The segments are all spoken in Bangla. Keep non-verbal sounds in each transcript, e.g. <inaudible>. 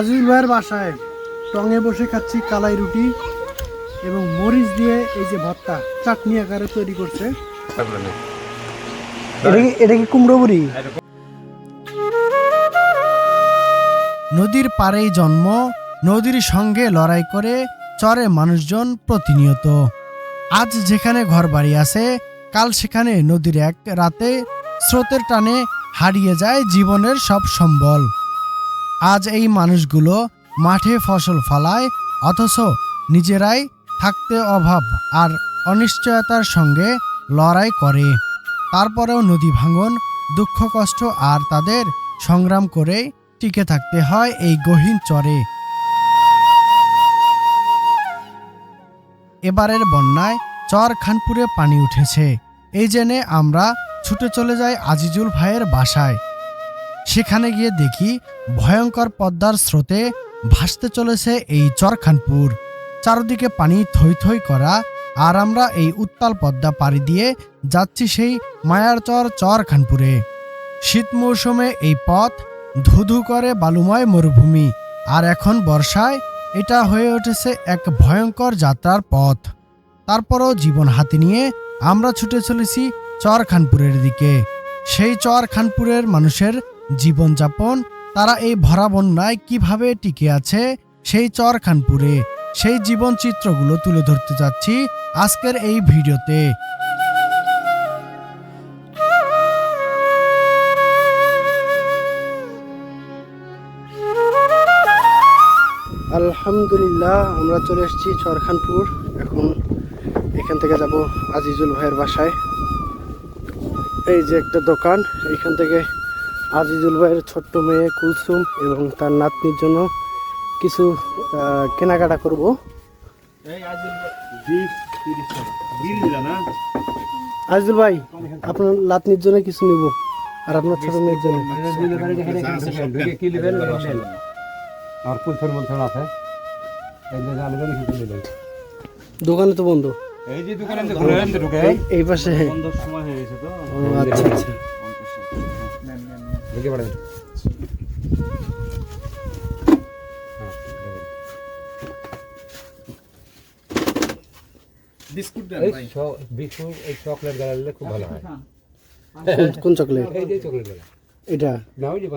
আজিজুল ভাইয়ের বাসায় টঙে বসে খাচ্ছি কালাই রুটি এবং মরিচ দিয়ে এই যে ভর্তা, চাটনি আকারে তৈরি করছে। এটা কি কুমড়ো নদীর পাড়েই জন্ম, নদীর সঙ্গে লড়াই করে চরে মানুষজন প্রতিনিয়ত। আজ যেখানে ঘর বাড়ি আছে, কাল সেখানে নদীর এক রাতে স্রোতের টানে হারিয়ে যায় জীবনের সব সম্বল। আজ এই মানুষগুলো মাঠে ফসল ফলায়, অথচ নিজেরাই থাকতে অভাব আর অনিশ্চয়তার সঙ্গে লড়াই করে। তারপরেও নদী ভাঙন, দুঃখ কষ্ট আর তাদের সংগ্রাম করে টিকে থাকতে হয় এই গহীন চরে। এবারের বন্যায় চর খানপুরে পানি উঠেছে। এই জেনে আমরা ছুটে চলে যাই আজিজুল ভাইয়ের বাসায়। সেখানে গিয়ে দেখি ভয়ঙ্কর পদ্মার স্রোতে ভাসতে চলেছে এই চরখানপুর। চারদিকে পানি থই থই করা আর আমরা এই উত্তাল পদ্মা পাড়ি দিয়ে যাচ্ছি সেই মায়ার চর চরখানপুরে। শীত মৌসুমে এই পথ ধুধু করে বালুময় মরুভূমি আর এখন বর্ষায় এটা হয়ে উঠেছে এক ভয়ঙ্কর যাত্রার পথ। তারপরও জীবন হাতে নিয়ে আমরা ছুটে চলেছি চরখানপুরের দিকে। সেই চরখানপুরের মানুষের জীবনযাপন, তারা এই ভরা বন্যায় কীভাবে টিকে আছে, সেই চরখানপুরে। সেই জীবন চিত্রগুলো তুলে ধরতে যাচ্ছি আজকের এই ভিডিওতে। আলহামদুলিল্লাহ, আমরা চলে এসেছি চরখানপুর। এখন এখান থেকে যাব আজিজুল ভাইয়ের বাসায়। এই যে একটা দোকান, এখান থেকে আজিজুল ভাইয়ের ছোট্ট মেয়ে কুলসুম এবং তার নাতনির জন্য কিছু কেনাকাটা করব। আজিজুল ভাই আপনার নাতনির জন্য কিছু নিব আর আপনার ছোট মেয়ের জন্য। আর আছে। দোকানে তো বন্ধ। এই যে দোকানে যে ঘুরে আনতে ঢুকে। এই- এই পাশে। বন্ধর সময় হয়ে গেছে তো। আচ্ছা আচ্ছা। পড়ে বিস্কুট এই বিস্কুট এই চকলেট খুব ভালো হয়। কোন- কোন চকলেট? এই যে চকলেট গালা। এটা। না ওই যে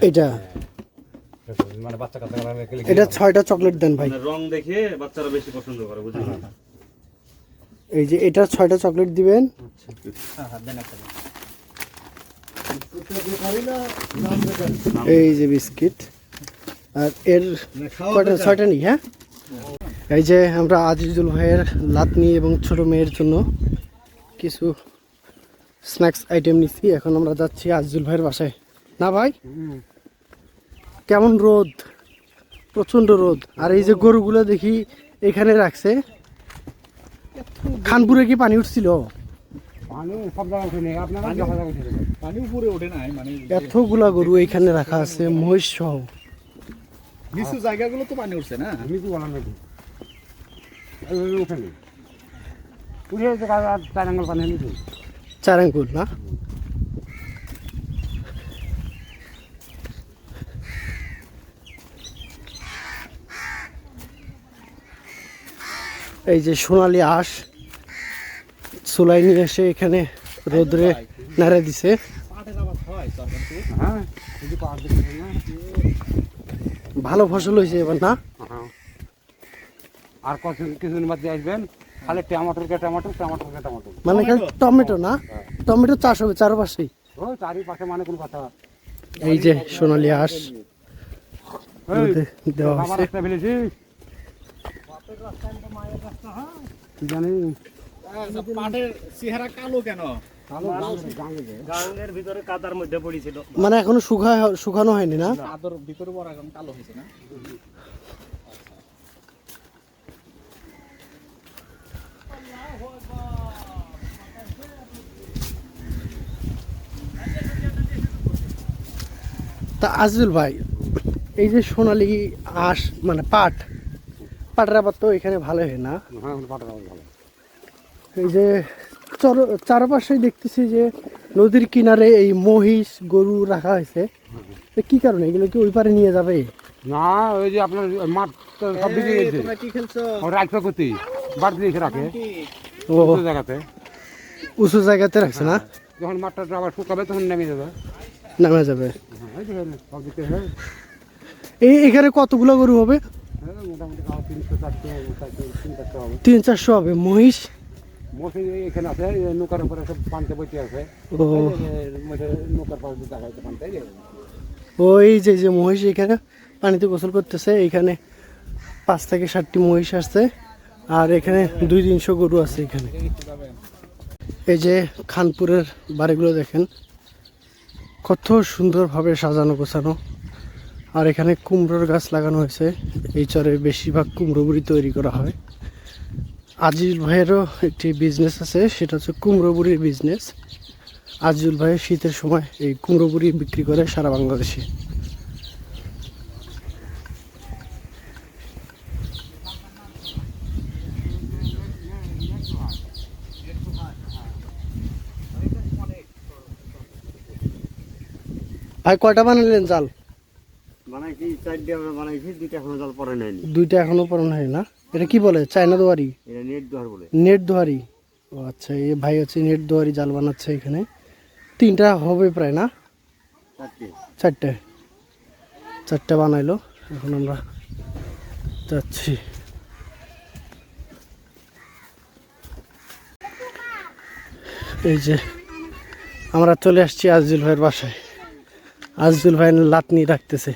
এটা। মানে বাচ্চা কাচ্চা গালা এটা ছয়টা চকলেট দেন ভাই। মানে রং দেখে বাচ্চারা বেশি পছন্দ করে বুঝলি এই যে এটা ছয়টা চকলেট দিবেন। এই যে বিস্কিট। আর এর কয়টা, ছয়টা নেই হ্যাঁ? এই যে আমরা আজিজুল ভাইয়ের লাতনি এবং ছোট মেয়ের জন্য কিছু স্ন্যাক্স আইটেম নিচ্ছি। এখন আমরা যাচ্ছি আজিজুল ভাইয়ের বাসায়। না ভাই? কেমন রোদ? প্রচণ্ড রোদ। আর এই যে গরুগুলো দেখি এখানে রাখছে। খানপুরে কি পানি উঠছিল? এতগুলা গরু এখানে রাখা আছে মহিষ সহ। নিচু জায়গাগুলো তো পানি উঠছে না? আমি কি বললাম নাকি উঠে চার আঙ্গুল পানি নিয়েছি চার আঙ্গুল না? এই যে সোনালি আঁশ। চুলাই নিয়ে এসে এখানে রোদ্রে নাড়া দিছে। হয় হ্যাঁ ভালো ফসল হয়েছে এবার না? হ্যাঁ। আর কত কিছুদিন বাদ দিয়ে আসবেন। খালি টমাটোর কে টমাটো টমাটোর কে টমাটো। মানে এখানে টমেটো? না? টমেটো চাষ হবে চারপাশেই ওই চারিপাশে মানে কোনো কথা। এই যে সোনালি রোদে দেওয়া হয়েছে। জানি? পাটের চেহারা কালো কেন? কালো গাঙ্গে- গাঙ্গে যে। গাঙের ভিতরে কাদার মধ্যে পড়েছিল। মানে এখনও শুকা শুকানো হয়নি না? কাদর ভিতরে বড় এখন কালো হয়েছে না? তা আজিজুল ভাই এই যে সোনালি আঁশ মানে পাট পাটের আবার তো এখানে ভালো হয় না? হ্যাঁ পাটার আওয়াজ ভালো। এই যে চর চারপাশে দেখতেছি যে নদীর কিনারে এই মহিষ গরু রাখা হয়েছে। তো কি কারণে? এগুলো কি ওই পারে নিয়ে যাবে? না ওই যে আপনার মাঠ সব ভিজে এই, গেছে তোমরা কি খেলছো? ওর রাখতে করতে বাড়িতে রেখে। রাখে ও। জায়গাতে। উঁচু জায়গাতে রাখছে না? যখন মাঠটা আবার শুকাবে তখন নেমে যাবে। নামে যাবে। হ্যাঁ, এই হ্যাঁ। এই এখানে কতগুলো গরু হ্যাঁ, হবে। তিন চারশো হবে। মহিষ? এখানে আছে নৌকার উপরে সব পানতে বইতে আছে। নৌকার পাশে পানতে এই যে। ওই যে যে মহিষ এখানে পানিতে গোসল করতেছে এখানে পাঁচ থেকে ষাটটি মহিষ আসছে আর এখানে দুই তিনশো গরু আছে এখানে। এই যে খানপুরের বাড়িগুলো দেখেন কত সুন্দরভাবে সাজানো গোছানো। আর এখানে কুমড়োর গাছ লাগানো হয়েছে এই চরে বেশিরভাগ কুমড়ো বুড়ি তৈরি করা হয়। আজিজুল ভাইয়েরও একটি বিজনেস আছে সেটা হচ্ছে কুমড়ো বুড়ির বিজনেস আজিজুল ভাই শীতের সময় এই কুমড়ো বুড়ি বিক্রি করে সারা বাংলাদেশে। ভাই কয়টা বানালেন জাল? বানাইছি চারটে আমরা বানাইছি দুইটা এখনও জল পরে নেয়নি দুইটা এখনও পড়ানো হয় না? এটা কি বলে? চায়না দোয়ারি? এটা নেট দোয়ার বলে। নেট দোয়ারি। ও আচ্ছা এই ভাই হচ্ছে নেট দোয়ারি জাল বানাচ্ছে এখানে। তিনটা হবে প্রায় না? চারটে। চারটে। বানাইলো। এখন আমরা যাচ্ছি। এই যে আমরা চলে আসছি আজিজুল ভাইয়ের বাসায়। আজিজুল ভাই লাতনি রাখতেছে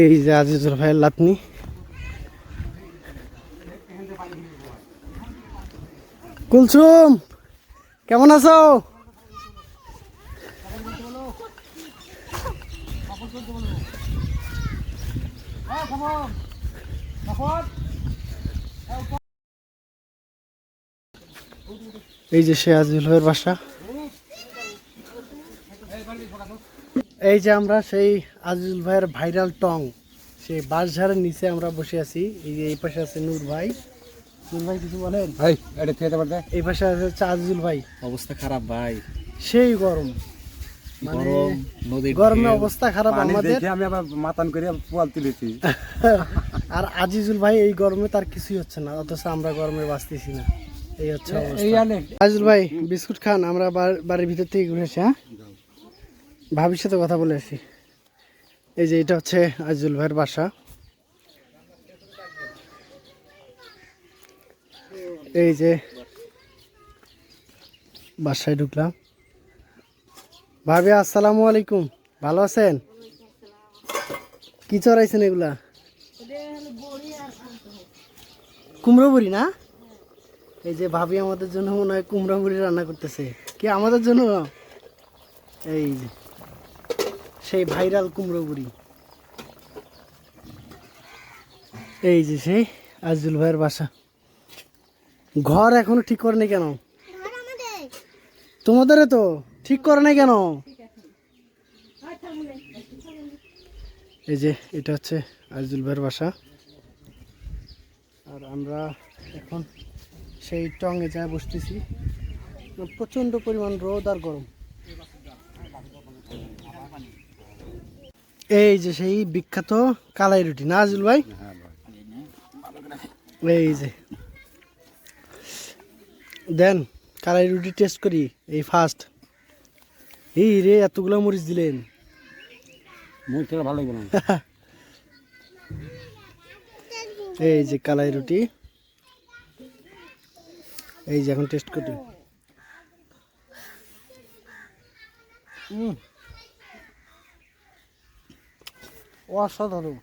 এই যে আজিজুল ভাইয়ের লাতনি। কুলসুম কেমন আছো? এই যে সে আজিজুল ভাইয়ের বাসা। এই যে আমরা সেই আজিজুল ভাইয়ের ভাইরাল টং সেই বাঁশঝাড়ের নিচে আমরা বসে আছি। এই যে এই পাশে আছে নূর ভাই। নূর ভাই কিছু বলেন? এই এটা খেতে পারতে এই পাশে আছে হচ্ছে আজিজুল ভাই। অবস্থা খারাপ ভাই। সেই গরম। মানে গরম নদীর গরমে অবস্থা খারাপ পানি আমাদের। আমি আবার মাতান করে পোয়াল তুলেছি। <laughs> আর আজিজুল ভাই এই গরমে তার কিছুই হচ্ছে না অথচ আমরা গরমে বাঁচতেছি না। এই হচ্ছে অবস্থা। আজিজুল ভাই বিস্কুট খান আমরা বাড়ির ভিতর থেকে ঘুরে আসি হ্যাঁ? ভাবির সাথে কথা বলে আসি। এই যে এটা হচ্ছে আজিজুল ভাইয়ের বাসা। এই যে বাসায় ঢুকলাম। ভাবি, আসসালামু আলাইকুম। ভালো আছেন? কি চড়াইছেন এগুলা? কুমড়ো বুড়ি না? এই যে ভাবি আমাদের জন্য মনে হয় কুমড়ো বুড়ি রান্না করতেছে। কি আমাদের জন্য? এই যে। সেই ভাইরাল কুমড়ো বুড়ি। এই যে সেই আজিজুল ভাইয়ের বাসা। ঘর এখনও ঠিক করে নাই কেন তোমাদের তো ঠিক করে নাই কেন? এই যে এটা হচ্ছে আজিজুল ভাইয়ের বাসা। আর আমরা এখন সেই টঙে যায় বসতেছি প্রচণ্ড পরিমাণ রোদ আর গরম। এই যে সেই বিখ্যাত কালাই রুটি না আজিল ভাই? এই যে। দেন কালাই রুটি টেস্ট করি এই ফার্স্ট এই রে এতগুলো মরিচ দিলেন। ভালো লাগবে <laughs> এই যে কালাই রুটি। এই যে এখন টেস্ট করি। উম। অসাধারণ।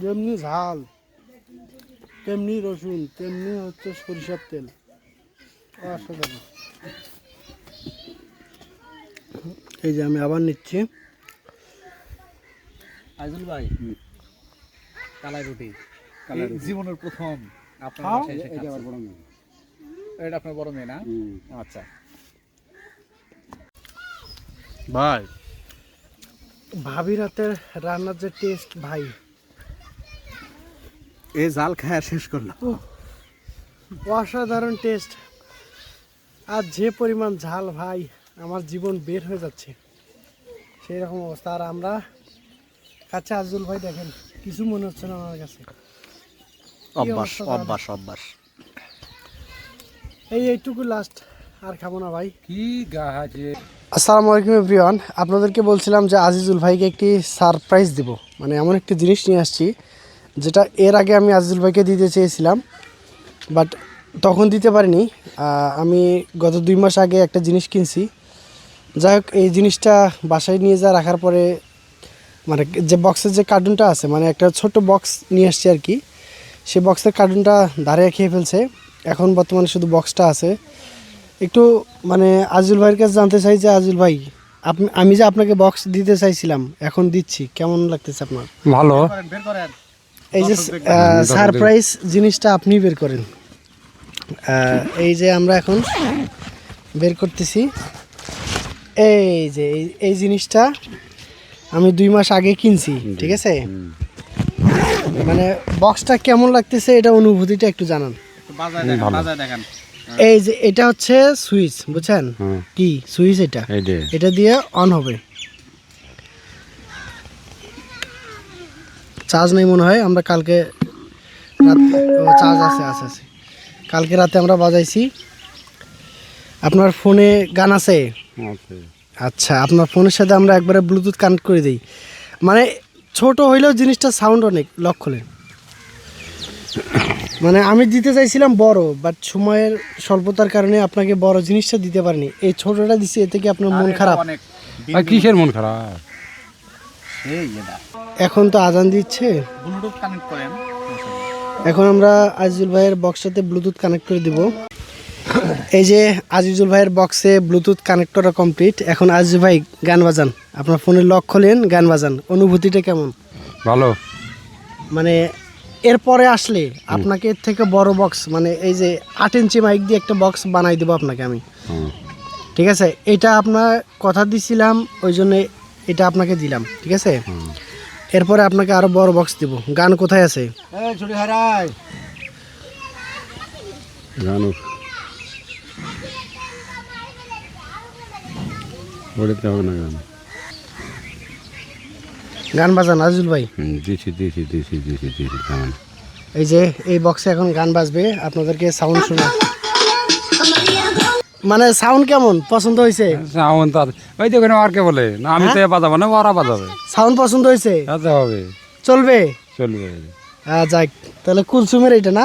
যেমনি ঝাল তেমনি রসুন তেমনি হচ্ছে সরিষার তেল। অসাধারণ। এই যে আমি আবার নিচ্ছি। আজিজুল ভাই কালাই রুটি। জীবনের প্রথম আপনার এটা বড় মেয়ে। এটা আপনার বড় মেয়ে না? আচ্ছা। ভাই ভাবির হাতের রান্নার যে টেস্ট ভাই। এই জাল খায়া শেষ করলাম। অসাধারণ টেস্ট আর যে পরিমাণ ঝাল ভাই আমার জীবন বের হয়ে যাচ্ছে। সেই রকম অবস্থা। আর আমরা কাছে আজুল ভাই দেখেন কিছু মনে হচ্ছে না আমার কাছে। অভ্যাস অভ্যাস অভ্যাস। এই এইটুকু লাস্ট আর খাব না ভাই। কি গাছে আসসালামু আলাইকুম এভরিওয়ান। আপনাদেরকে বলছিলাম যে আজিজুল ভাইকে একটি সারপ্রাইজ দিব। মানে এমন একটি জিনিস নিয়ে আসছি, যেটা এর আগে আমি আজিজুল ভাইকে দিতে চেয়েছিলাম, বাট তখন দিতে পারিনি। আমি গত দুই মাস আগে একটা জিনিস কিনছি। যাই হোক, এই জিনিসটা বাসায় নিয়ে যা রাখার পরে মানে যে বক্সের যে কার্টুনটা আছে মানে একটা ছোট বক্স নিয়ে আসছি আর কি সেই বক্সের কার্টুনটা দাঁড়িয়ে খেয়ে ফেলছে। এখন বর্তমানে শুধু বক্সটা আছে। একটু মানে আজিল ভাইয়ের কাছে জানতে চাই যে আজিল ভাই আপনি আমি যে আপনাকে বক্স দিতে চাইছিলাম এখন দিচ্ছি কেমন লাগতেছে আপনার? ভালো। করেন বের করেন এই যে সারপ্রাইজ জিনিসটা আপনি বের করেন। এই যে আমরা এখন বের করতেছি। এই যে এই- এই জিনিসটা আমি দুই মাস আগে কিনছি ঠিক আছে? মানে বক্সটা কেমন লাগতেছে এটা অনুভূতিটা একটু জানান। একটু বাজায় দেখেন বাজায় দেখেন। এই যে এটা হচ্ছে সুইচ বুঝছেন? কি? সুইচ এটা। এটা দিয়ে অন হবে। চার্জ নেই মনে হয় আমরা কালকে চার্জ আছে আছে আছে। কালকে রাতে আমরা বাজাইছি। আপনার ফোনে গান আছে। আচ্ছা আপনার ফোনের সাথে আমরা একবারে ব্লুটুথ কানেক্ট করে দিই। মানে ছোট হইলেও জিনিসটা সাউন্ড অনেক লক্ষলে মানে আমি দিতে চাইছিলাম বড় বাট সময়ের স্বল্পতার কারণে আপনাকে বড় জিনিসটা দিতে পারিনি। এই ছোটটা দিছি এতে কি আপনার মন খারাপ? আর কিসের মন খারাপ? এই এটা এখন তো আজান দিচ্ছে। ব্লুটুথ কানেক্ট করেন। এখন আমরা আজিজুল ভাইয়ের বক্সটাতে ব্লুটুথ কানেক্ট করে দিব। এই যে আজিজুল ভাইয়ের বক্সে ব্লুটুথ কানেক্ট করা কমপ্লিট এখন আজিজুল ভাই গান বাজান। আপনার ফোনের লক খোলেন গান বাজান। অনুভূতিটা কেমন? ভালো। মানে এরপরে আসলে আপনাকে এর থেকে বড় বক্স মানে এই যে আট ইঞ্চি মাইক দিয়ে একটা বক্স বানাই দেবো আপনাকে আমি। ঠিক আছে? এটা আপনার কথা দিছিলাম ওই জন্য এটা আপনাকে দিলাম ঠিক আছে? এরপরে আপনাকে আরও বড় বক্স দিব। গান কোথায় আছে? গান। গান বাজান আজিজুল ভাই? দিছি দিছি দিছি দিছি দিছি এই যে এই বক্সে এখন গান বাজবে আপনাদেরকে সাউন্ড শোনা মানে সাউন্ড কেমন? পছন্দ হয়েছে? সাউন্ড তো আছে। ওই তো ওখানে আর কে বলে? না আমি তো এ বাজাবো না ওরা বাজাবে। সাউন্ড পছন্দ হয়েছে? তাতে হবে। চলবে? চলবে। হ্যাঁ যাক তাহলে কুলসুমের এইটা না?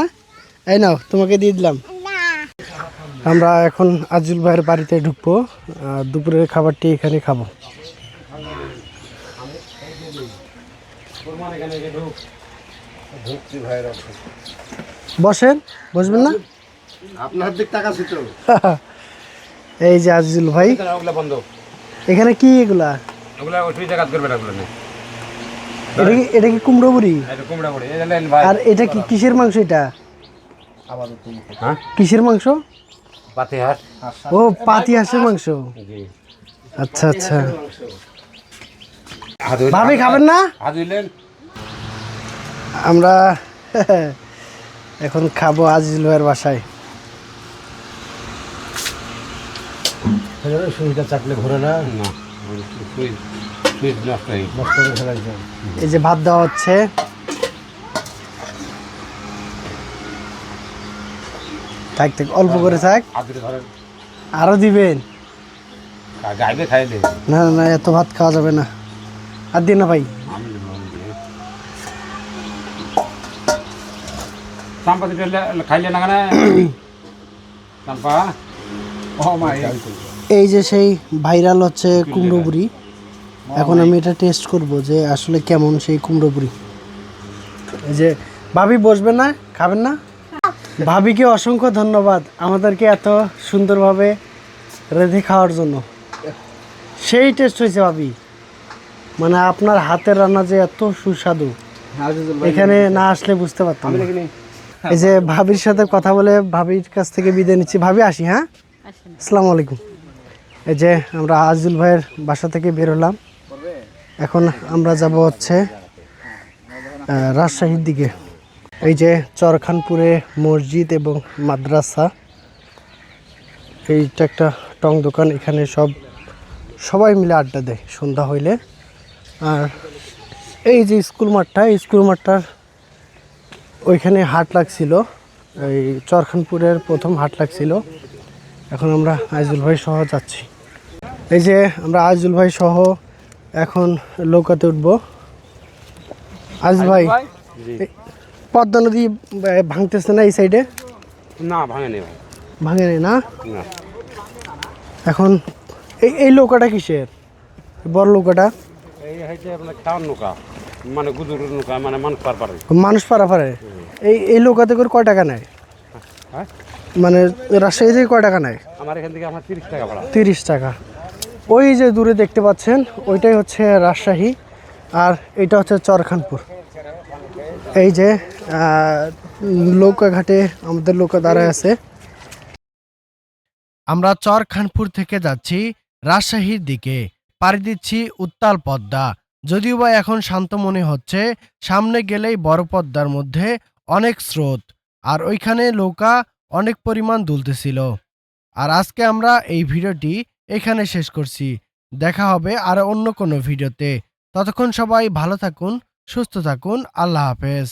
এই নাও তোমাকে দিয়ে দিলাম। আমরা এখন আজুল ভাইয়ের বাড়িতে ঢুকবো। আর দুপুরের খাবারটি এখানে খাব। বসেন বসবেন না? আপনার দিক তাকাছি তো। <laughs> এই যে আজিজুল ভাই। বন্ধ। এখানে কি এগুলা? ওগুলা ওই জায়গা করবে না ওগুলা এটা কি এটা কি কুমড়ো বুড়ি? এটা কুমড়া পড়ে এই লেন ভাই। আর এটা কি কিসের মাংস এটা? হ্যাঁ? কিসের মাংস? পাতি হাট ও পাতি হাঁসের মাংস। জি। আচ্ছা আচ্ছা। ভাবি খাবেন না? হাত আমরা <laughs> এখন খাব আজিজুল ভাইয়ের বাসায়। সুইচটা চাপলে ঘুরে না? এই যে ভাত দেওয়া হচ্ছে। থাক থাক অল্প করে থাক। আরও দিবেন। না না এত ভাত খাওয়া যাবে না। আর দিন না ভাই আমি চাম্পা দিতে খাইলে না মাই এই যে সেই ভাইরাল হচ্ছে কুমড়ো বুড়ি এখন আমি এটা টেস্ট করব যে আসলে কেমন সেই কুমড়ো বুড়ি এই যে ভাবি বসবেন না খাবেন না? ভাবিকে অসংখ্য ধন্যবাদ আমাদেরকে এত সুন্দরভাবে রেঁধে খাওয়ার জন্য। সেই টেস্ট হয়েছে ভাবি। মানে আপনার হাতের রান্না যে এত সুস্বাদু। এখানে না আসলে বুঝতে পারতাম না। এই যে ভাবির সাথে কথা বলে ভাবির কাছ থেকে বিদায় নিচ্ছি। ভাবি আসি হ্যাঁ? আসসালামু আলাইকুম। এই যে আমরা আজিজুল ভাইয়ের বাসা থেকে বের হলাম। এখন আমরা যাব হচ্ছে রাজশাহীর দিকে। এই যে চরখানপুরে মসজিদ এবং মাদ্রাসা। এইটা একটা টং দোকান এখানে সব সবাই মিলে আড্ডা দেয় সন্ধ্যা হইলে। আর এই যে স্কুল মাঠটা এই স্কুল মাঠটার ওইখানে হাট লাগছিল। এই চরখানপুরের প্রথম হাট লাগছিল। এখন আমরা আইজুল ভাই সহ যাচ্ছি। এই যে আমরা আইজুল ভাই সহ এখন নৌকাতে উঠবো। আইজুল ভাই পদ্মা নদী ভাঙতেছে না এই সাইডে? না ভাঙে নেই ভাঙে নেই না? না। এখন এই এই নৌকাটা কিসের? বড় নৌকাটা? এই হচ্ছে আপনার নৌকা। মানে গুজুর নৌকা মানে মানুষ পার পারে। মানুষ পারা পারে। এই এই নৌকাতে করে কয় টাকা নেয়? হ্যাঁ? মানে রাজশাহী থেকে কয় টাকা নেয়? আমার এখান থেকে আমার তিরিশ টাকা ভাড়া। তিরিশ টাকা। ওই যে দূরে দেখতে পাচ্ছেন ওইটাই হচ্ছে রাজশাহী আর এটা হচ্ছে চরখানপুর। এই যে আহ, ঘাটে আমাদের নৌকা দাঁড়ায় আছে। আমরা চরখানপুর থেকে যাচ্ছি রাজশাহীর দিকে। পাড়ি দিচ্ছি উত্তাল পদ্মা। যদিও বা এখন শান্ত মনে হচ্ছে, সামনে গেলেই বড় পদ্মার মধ্যে অনেক স্রোত, আর ওইখানে নৌকা অনেক পরিমাণ দুলতেছিল। আর আজকে আমরা এই ভিডিওটি এখানে শেষ করছি। দেখা হবে আর অন্য কোনো ভিডিওতে। ততক্ষণ সবাই ভালো থাকুন, সুস্থ থাকুন, আল্লাহ হাফেজ।